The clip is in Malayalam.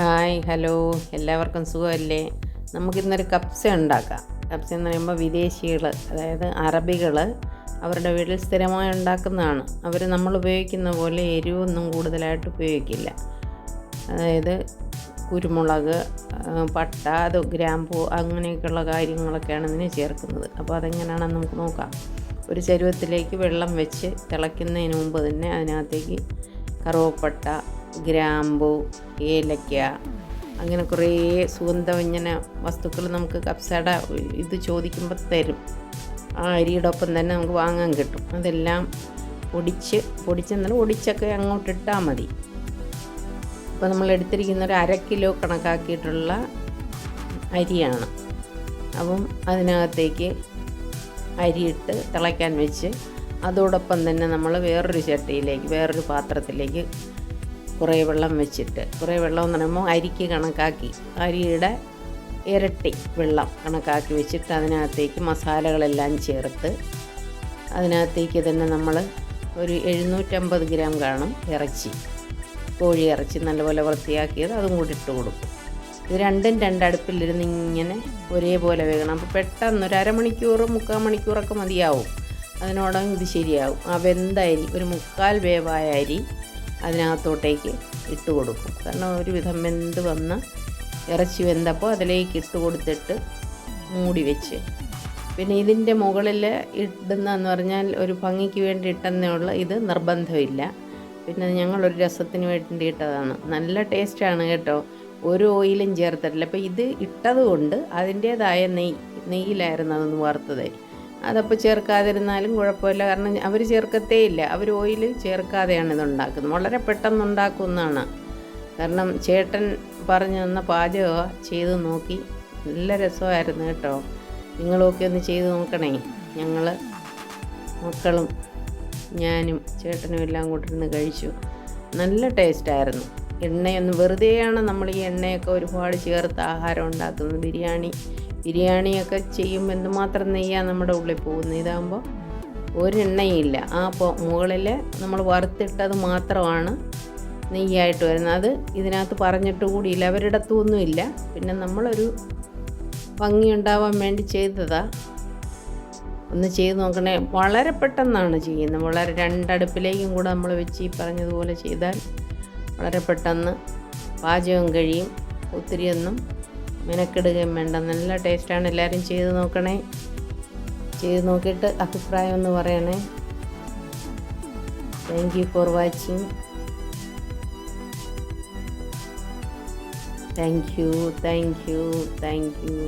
Hi hello. എല്ലാവർക്കും സുഖമല്ലേ? നമുക്കിന്നൊരു കപ്സ ഉണ്ടാക്കാം. കപ്സ എന്ന് പറയുമ്പോൾ വിദേശികൾ അതായത് അറബികൾ അവരുടെ വീട്ടിൽ സ്ഥിരമായി ഉണ്ടാക്കുന്നതാണ്. അവർ നമ്മൾ ഉപയോഗിക്കുന്ന പോലെ എരിവൊന്നും കൂടുതലായിട്ട് ഉപയോഗിക്കില്ല. അതായത് കുരുമുളക് പട്ട അത് ഗ്രാമ്പൂ അങ്ങനെയൊക്കെയുള്ള കാര്യങ്ങളൊക്കെയാണ് ഇതിന് ചേർക്കുന്നത്. അപ്പോൾ അതെങ്ങനെയാണെന്ന് നമുക്ക് നോക്കാം. ഒരു ചരുവത്തിലേക്ക് വെള്ളം വെച്ച് തിളയ്ക്കുന്നതിന് മുമ്പ് തന്നെ അതിനകത്തേക്ക് കറുവപ്പട്ട ഗ്രാമ്പു ഏലക്ക അങ്ങനെ കുറേ സുഗന്ധവ്യഞ്ജന വസ്തുക്കൾ നമുക്ക് കപ്സയുടെ ഇത് ചോദിക്കുമ്പോൾ തരും. ആ അരിയുടെ ഒപ്പം തന്നെ നമുക്ക് വാങ്ങാൻ കിട്ടും. അതെല്ലാം പൊടിച്ച് പൊടിച്ചെന്നാൽ പൊടിച്ചൊക്കെ അങ്ങോട്ട് ഇട്ടാൽ മതി. ഇപ്പോൾ നമ്മൾ എടുത്തിരിക്കുന്ന ഒരു അര കിലോ കണക്കാക്കിയിട്ടുള്ള അരിയാണ്. അപ്പം അതിനകത്തേക്ക് അരിയിട്ട് തിളയ്ക്കാൻ വെച്ച് അതോടൊപ്പം തന്നെ നമ്മൾ വേറൊരു ചട്ടിയിലേക്ക് വേറൊരു പാത്രത്തിലേക്ക് കുറേ വെള്ളം വെച്ചിട്ട് കുറേ വെള്ളം എന്ന് പറയുമ്പോൾ അരിക്ക് കണക്കാക്കി അരിയുടെ ഇരട്ടി വെള്ളം കണക്കാക്കി വെച്ചിട്ട് അതിനകത്തേക്ക് മസാലകളെല്ലാം ചേർത്ത് അതിനകത്തേക്ക് തന്നെ നമ്മൾ ഒരു എഴുന്നൂറ്റമ്പത് ഗ്രാം കാണും ഇറച്ചി കോഴി ഇറച്ചി നല്ലപോലെ വൃത്തിയാക്കിയത് അതും കൂടി ഇട്ട് കൊടുക്കും. ഇത് രണ്ടും രണ്ടടുപ്പിലിരുന്ന് ഇങ്ങനെ ഒരേപോലെ വേകണം. അപ്പോൾ പെട്ടെന്ന് ഒരു അരമണിക്കൂർ മുക്കാൽ മണിക്കൂറൊക്കെ മതിയാവും. അതിനോടൊപ്പം ഇത് ശരിയാവും. ആ വെന്ത അരി ഒരു മുക്കാൽ വേവായ അരി അതിനകത്തോട്ടേക്ക് ഇട്ട് കൊടുക്കും. കാരണം ഒരുവിധം വെന്ത് വന്ന് ഇറച്ചി വെന്തപ്പോൾ അതിലേക്ക് ഇട്ട് കൊടുത്തിട്ട് മൂടി വെച്ച്. പിന്നെ ഇതിന്റെ മുകളിൽ ഇടുന്നതെന്ന് പറഞ്ഞാൽ ഒരു ഭംഗിക്ക് വേണ്ടി ഇട്ടെന്നേ ഉള്ളൂ. ഇത് നിർബന്ധമില്ല. പിന്നെ ഞങ്ങളൊരു രസത്തിന് വേണ്ടി ഇട്ടതാണ്. നല്ല ടേസ്റ്റാണ് കേട്ടോ. ഒരു ഓയിലും ചേർത്തിട്ടില്ല. അപ്പോൾ ഇത് ഇട്ടത് കൊണ്ട് അതിന്റേതായ നെയ്യ് നെയ്യിലായിരുന്നു അതൊന്ന് വറുത്തത്. അതപ്പോൾ ചേർക്കാതിരുന്നാലും കുഴപ്പമില്ല. കാരണം അവർ ചേർക്കത്തേ ഇല്ല അവർ ഓയിൽ ചേർക്കാതെയാണ് ഇത് ഉണ്ടാക്കുന്നത് വളരെ പെട്ടെന്ന് ഉണ്ടാക്കുന്നതാണ്. കാരണം ചേട്ടൻ പറഞ്ഞു തന്ന പാചകം ചെയ്ത് നോക്കി. നല്ല രസമായിരുന്നു കേട്ടോ. നിങ്ങളൊക്കെ ഒന്ന് ചെയ്ത് നോക്കണേ. ഞങ്ങൾ മക്കളും ഞാനും ചേട്ടനും എല്ലാം കൂട്ടിരുന്ന് കഴിച്ചു. നല്ല ടേസ്റ്റായിരുന്നു എണ്ണയൊന്നും വെറുതെയാണ് നമ്മൾ ഈ എണ്ണയൊക്കെ ഒരുപാട് ചേർത്ത് ആഹാരം ഉണ്ടാക്കുന്നത്. ബിരിയാണി ബിരിയാണിയൊക്കെ ചെയ്യുമ്പോൾ എന്തുമാത്രം നെയ്യാണ് നമ്മുടെ ഉള്ളിൽ പോകുന്നത്. ഇതാകുമ്പോൾ ഒരെണ്ണയില്ല. ആ മുകളിൽ നമ്മൾ വറുത്തിട്ടത് മാത്രമാണ് നെയ്യായിട്ട് വരുന്നത്. അത് ഇതിനകത്ത് പറഞ്ഞിട്ട് കൂടിയില്ല. അവരിടത്തൊന്നുമില്ല. പിന്നെ നമ്മളൊരു ഭംഗി ഉണ്ടാവാൻ വേണ്ടി ചെയ്തതാ. ഒന്ന് ചെയ്ത് നോക്കണേ. വളരെ പെട്ടെന്നാണ് ചെയ്യുന്നത്. വളരെ രണ്ടടുപ്പിലേക്കും കൂടെ നമ്മൾ വെച്ച് ഈ പറഞ്ഞതുപോലെ ചെയ്താൽ വളരെ പെട്ടെന്ന് പാചകം കഴിയും. ഒത്തിരിയൊന്നും മെനക്കെടുകയും വേണ്ട. നല്ല ടേസ്റ്റാണ്. എല്ലാവരും ചെയ്ത് നോക്കണേ. ചെയ്ത് നോക്കിയിട്ട് അഭിപ്രായം ഒന്ന് പറയണേ. Thank you for watching thank you thank you thank you